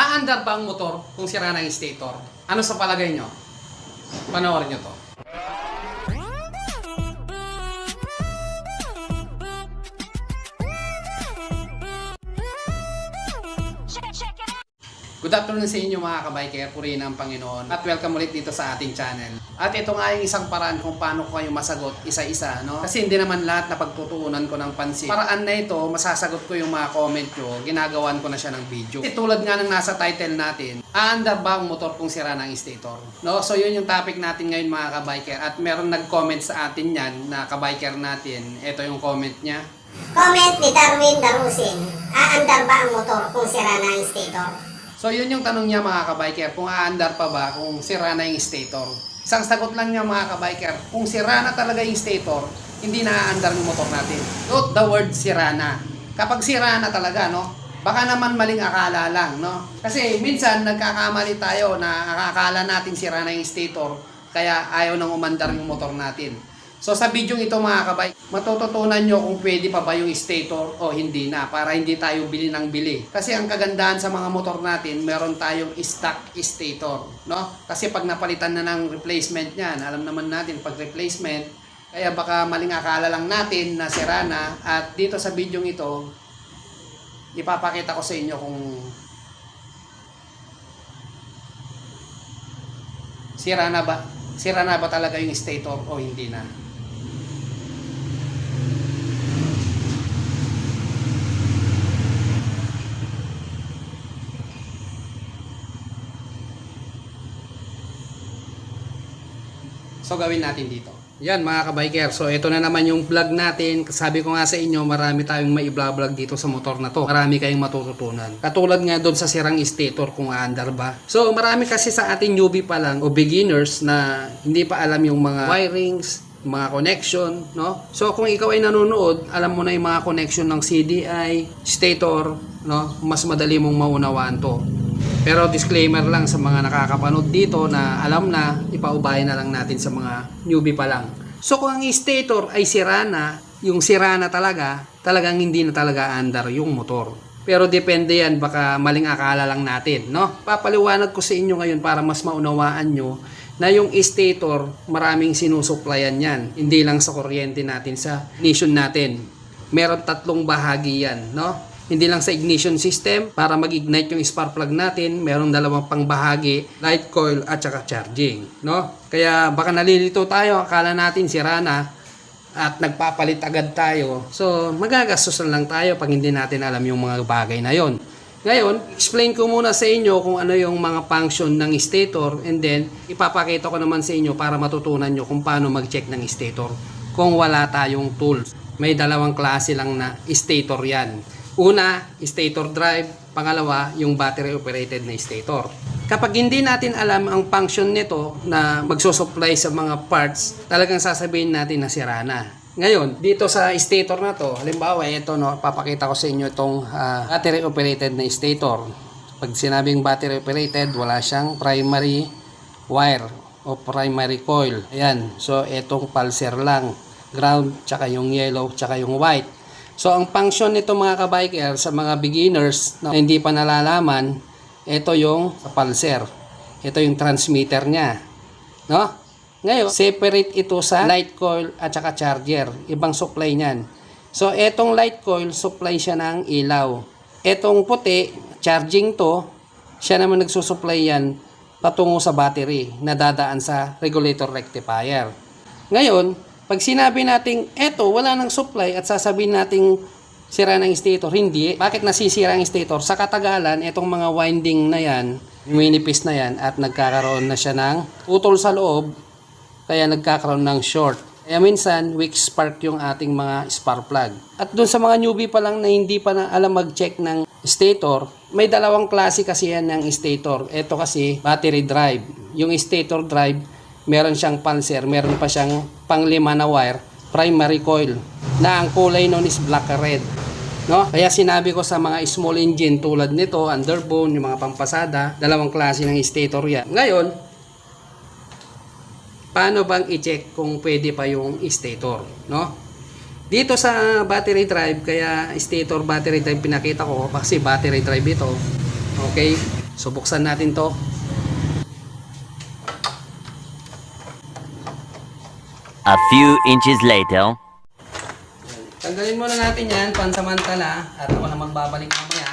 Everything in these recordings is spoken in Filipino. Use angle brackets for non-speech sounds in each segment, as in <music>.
Aandar ba ang motor kung sira na yung stator? Ano sa palagay nyo? Panoorin nyo to. Good afternoon sa inyo mga kabiker, purihin ang Panginoon at welcome ulit dito sa ating channel. At ito nga yung isang paraan kung paano ko kayo masagot isa-isa, no? Kasi hindi naman lahat na pagtutuunan ko ng pansin. Paraan na ito, masasagot ko yung mga comment nyo, ginagawan ko na siya ng video. Kasi tulad nga ng nasa title natin, aandar ba ang motor kung sira ng stator? No? So yun yung topic natin ngayon mga kabiker at meron nag-comment sa atin yan na kabiker natin. Ito yung comment niya. Comment ni Darwin Darusin, aandar ba ang motor kung sira ang stator? So yun yung tanong niya mga kabiker, kung aandar pa ba kung sira na yung stator. Isang sagot lang niya mga kabiker, kung sira na talaga yung stator, hindi na aandar yung motor natin. Note the word sira na. Kapag sira na talaga, no? Baka naman maling akala lang, no? Kasi minsan nagkakamali tayo na akakala natin sira na yung stator, kaya ayaw nang umandar yung motor natin. So sa video ito mga kabay, matututunan nyo kung pwede pa ba yung stator o hindi na para hindi tayo bili ng bili. Kasi ang kagandahan sa mga motor natin, meron tayong stock stator, no? Kasi pag napalitan na ng replacement niyan, alam naman natin pag replacement, kaya baka maling akala lang natin na sira na at dito sa video ito, ipapakita ko sa inyo kung sira na ba sira na ba talaga yung stator o hindi na. So gawin natin dito. Yan mga kabiker, so ito na naman yung vlog natin. Sabi ko nga sa inyo, marami tayong mai-vlog dito sa motor na to. Marami kayong matututunan. Katulad nga doon sa sirang stator kung aandar ba. So marami kasi sa ating newbie pa lang o beginners na hindi pa alam yung mga wirings, mga connection, no? So kung ikaw ay nanonood, alam mo na yung mga connection ng CDI, stator, no? Mas madali mong maunawaan to. Pero disclaimer lang sa mga nakakapanood dito na alam na, ipaubayan na lang natin sa mga newbie pa lang. So kung ang stator ay sira na, yung sira na talaga, talagang hindi na talaga andar yung motor. Pero depende yan, baka maling akala lang natin, no? Papaliwanag ko sa inyo ngayon para mas maunawaan nyo na yung stator, maraming sinusuplayan yan. Hindi lang sa kuryente natin, sa ignition natin. Meron tatlong bahagi yan, no? Hindi lang sa ignition system, para mag-ignite yung spark plug natin, meron dalawang pang bahagi, light coil at saka charging, no? Kaya baka nalilito tayo, akala natin sira na at nagpapalit agad tayo. So, magagastos lang tayo pag hindi natin alam yung mga bagay na yon. Ngayon, explain ko muna sa inyo kung ano yung mga function ng stator and then ipapakita ko naman sa inyo para matutunan nyo kung paano mag-check ng stator kung wala tayong tools. May dalawang klase lang na stator yan. Una, stator drive. Pangalawa, yung battery operated na stator. Kapag hindi natin alam ang function nito na magsusupply sa mga parts, talagang sasabihin natin na sira na. Ngayon, dito sa stator na to, halimbawa ito no, papakita ko sa inyo itong ah, battery operated na stator. Pag sinabing battery operated, wala siyang primary wire o primary coil. Ayan, so itong pulser lang. Ground, tsaka yung yellow, tsaka yung white. So ang function nito mga kabiker sa mga beginners na hindi pa nalalaman, ito yung pulser. Ito yung transmitter niya. No? Ngayon, separate ito sa light coil at saka charger. Ibang supply niyan. So, etong light coil, supply siya ng ilaw. Etong puti, charging to, siya naman nagsusupply yan patungo sa battery na dadaan sa regulator rectifier. Ngayon, pag sinabi nating eto, wala nang supply at sasabihin nating sira ng stator, hindi. Bakit nasisira ang stator? Sa katagalan, itong mga winding na yan, minipis na yan at nagkakaroon na siya ng utol sa loob kaya nagkakaroon ng short. Kaya minsan, weak spark yung ating mga spark plug. At dun sa mga newbie pa lang na hindi pa na alam mag-check ng stator, may dalawang klase kasi yan ng stator. Ito kasi, battery drive. Yung stator drive, meron siyang pulser, meron pa siyang panglima na wire, primary coil, na ang kulay nun is black red. No? Kaya sinabi ko sa mga small engine tulad nito, underbone, yung mga pampasada, dalawang klase ng stator yan. Ngayon, paano bang i-check kung pwede pa yung stator, no? Dito sa battery drive, kaya stator battery drive pinakita ko kasi battery drive ito. Okay? So buksan natin to. A few inches later. Tanggalin muna natin yan, pansamantala, at ako na magbabalik mamaya.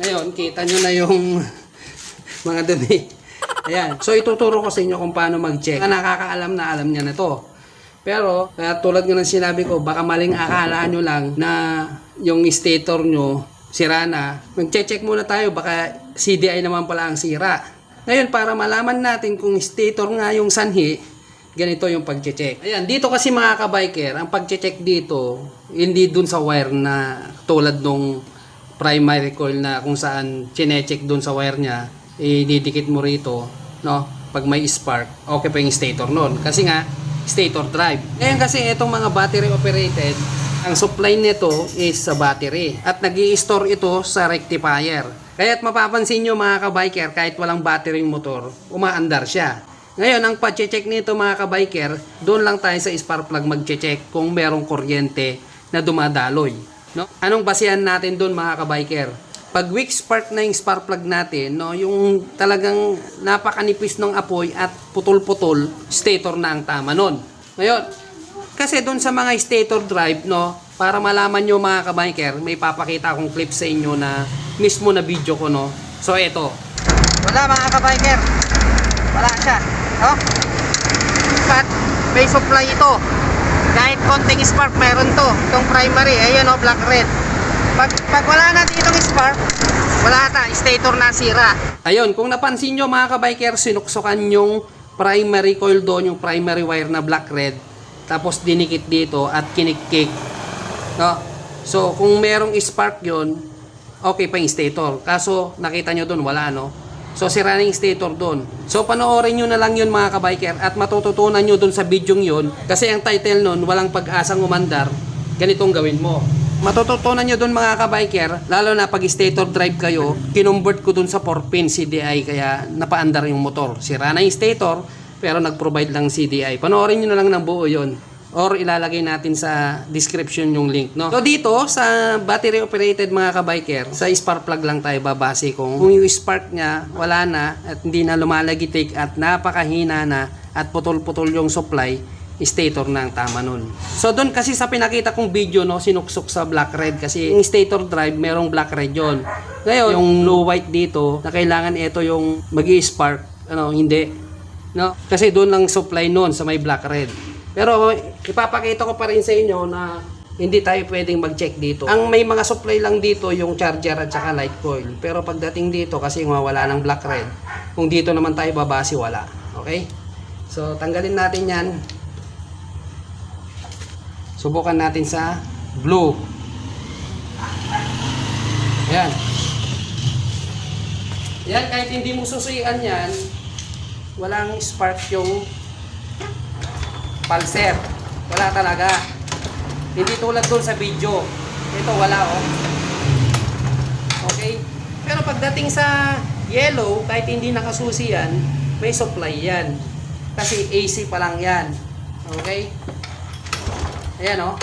Ngayon, kita nyo na yung <laughs> mga dumi. Ayan. So, ituturo ko sa inyo kung paano mag-check. Nakakaalam na alam niya na to. Pero, kaya tulad nga ng sinabi ko, baka maling akala nyo lang na yung stator nyo sira na. Mag-check muna tayo, baka CDI naman pala ang sira. Ngayon, para malaman natin kung stator nga yung sanhi, ganito yung pag-check. Ayan, dito kasi mga ka-biker, ang pag-check dito, hindi dun sa wire na tulad nung primary coil na kung saan chinecheck dun sa wire niya, ididikit mo rito, no? Pag may spark, okay pa yung stator nun. Kasi nga, stator drive. Ngayon kasi itong mga battery operated, ang supply nito is sa battery. At nag store ito sa rectifier. Kaya't mapapansin nyo mga ka-biker, kahit walang battery motor, umaandar siya. Ngayon, ang pa-check nito mga ka-biker, doon lang tayo sa spark plug mag-check kung merong kuryente na dumadaloy. No? Anong basihan natin doon mga ka-biker? Pag weak spark na yung spark plug natin, no, yung talagang napakanipis ng apoy at putol-putol, stator na ang tama nun. Ngayon, kasi doon sa mga stator drive, no, para malaman nyo mga ka-biker, may papakita akong clip sa inyo na mismo na video ko, no. So, ito. Wala mga ka-biker. Wala siya. Oh. But, may supply ito. Kahit konting spark, meron to. Itong primary, ayun oh, black red. Pag, pag wala na ditong spark, wala ta, stator na sira. Ayun, kung napansin nyo mga ka-biker, sinuksukan yung primary coil doon, yung primary wire na black red. Tapos dinikit dito at kinikik. No? So, kung merong spark yon okay pa yung stator. Kaso, nakita nyo doon, wala no? So, sira na yung stator doon. So, panoorin nyo na lang yun mga kabiker at matututunan nyo doon sa video yun. Kasi ang title nun, walang pag-asang umandar, ganitong gawin mo. Matututunan nyo doon mga kabiker, lalo na pag stator drive kayo, kinumbert ko doon sa 4-pin CDI kaya napaandar yung motor. Sira na yung stator, pero nag-provide lang CDI. Panoorin nyo na lang ng buo yon or ilalagay natin sa description yung link no. So dito sa battery operated mga ka-biker, sa spark plug lang tayo babase kung, kung yung spark niya wala na at hindi na lumalagitik at napakahina na at putol-putol yung supply, stator na ang tama nun. So doon kasi sa pinakita kong video no, sinuksok sa black red kasi yung stator drive merong black red yon. Ngayon, yung low white dito na kailangan ito yung magi-spark, ano, hindi. No? Kasi doon lang supply noon sa may black red. Pero ipapakita ko pa rin sa inyo na hindi tayo pwedeng mag-check dito. Ang may mga supply lang dito yung charger at saka light coil. Pero pagdating dito kasi wala ng black red, kung dito naman tayo babase wala. Okay? So tanggalin natin yan. Subukan natin sa blue. Ayan. Yan, kahit hindi mo susuian yan, walang spark yung pulser. Wala talaga. Hindi tulad doon sa video. Ito wala oh. Okay? Pero pagdating sa yellow, kahit hindi nakasusi yan, may supply yan. Kasi AC pa lang yan. Okay? Ayan oh.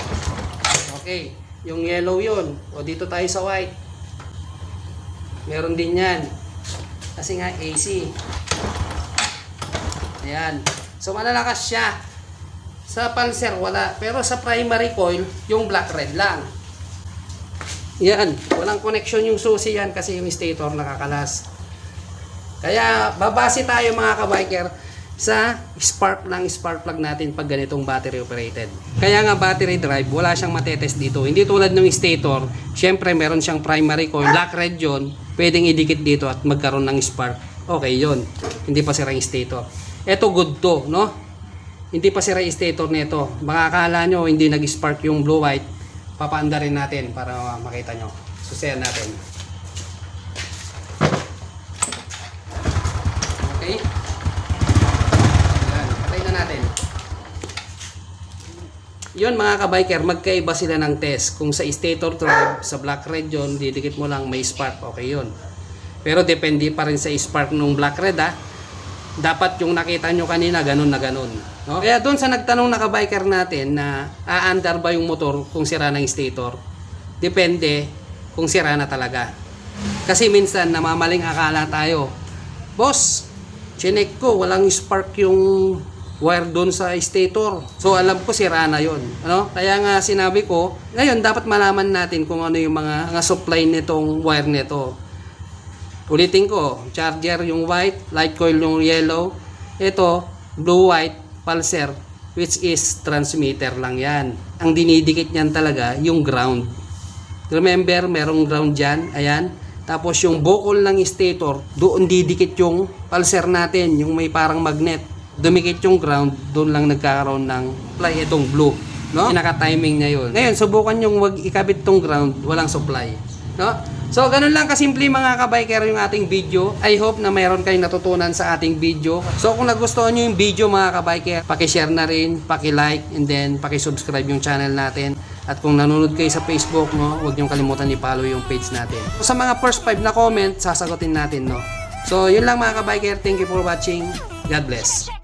Okay. Yung yellow yun. O dito tayo sa white. Meron din yan. Kasi nga AC. Ayan. So malalakas siya. Sa pulser wala. Pero sa primary coil, yung black red lang. Yan. Walang connection yung susi yan kasi yung stator nakakalas. Kaya babase tayo mga kabiker sa spark ng spark plug natin pag ganitong battery operated. Kaya nga battery drive, wala siyang matetest dito. Hindi tulad ng stator, syempre meron siyang primary coil, black red yun, pwedeng idikit dito at magkaroon ng spark. Okay yon Hindi pa sira yung stator. Ito good to, no? Hindi pa sira yung stator nito. Baka akala nyo hindi nag-spark yung blue white, papaanda rin natin para makita nyo. Susayan natin. Okay? Yan, patay na natin. Yun mga ka-biker, magkaiba sila ng test. Kung sa stator drive, sa black red yun, didikit mo lang may spark, okay yun. Pero depende pa rin sa spark nung black red ha. Dapat yung nakita nyo kanina, ganun na ganun. No? Kaya doon sa nagtanong na ka-biker natin na aandar ba yung motor kung sira na stator, depende kung sira na talaga. Kasi minsan namamaling akala tayo. Boss, chinek ko, walang spark yung wire doon sa stator. So alam ko sira na yon. Ano? Kaya nga sinabi ko, ngayon dapat malaman natin kung ano yung mga, mga supply nitong wire nito. Ulitin ko, charger yung white, light coil yung yellow. Ito, blue white, pulser, which is transmitter lang yan. Ang dinidikit niyan talaga, yung ground. Remember, merong ground dyan, ayan. Tapos yung buckle ng stator, doon didikit yung pulser natin, yung may parang magnet. Dumikit yung ground, doon lang nagkakaroon ng supply itong blue. No? Naka-timing niya yun. Ngayon, subukan yung wag ikabit tong ground, walang supply. No? So, ganun lang kasimple mga kabiker yung ating video. I hope na mayroon kayong natutunan sa ating video. So, kung nagustuhan nyo yung video mga kabiker, pakishare na rin, pakilike, and then pakisubscribe yung channel natin. At kung nanonood kayo sa Facebook, no, huwag nyo kalimutan i-follow yung page natin. So, sa mga first 5 na comment, sasagutin natin, no. So, yun lang mga kabiker. Thank you for watching. God bless.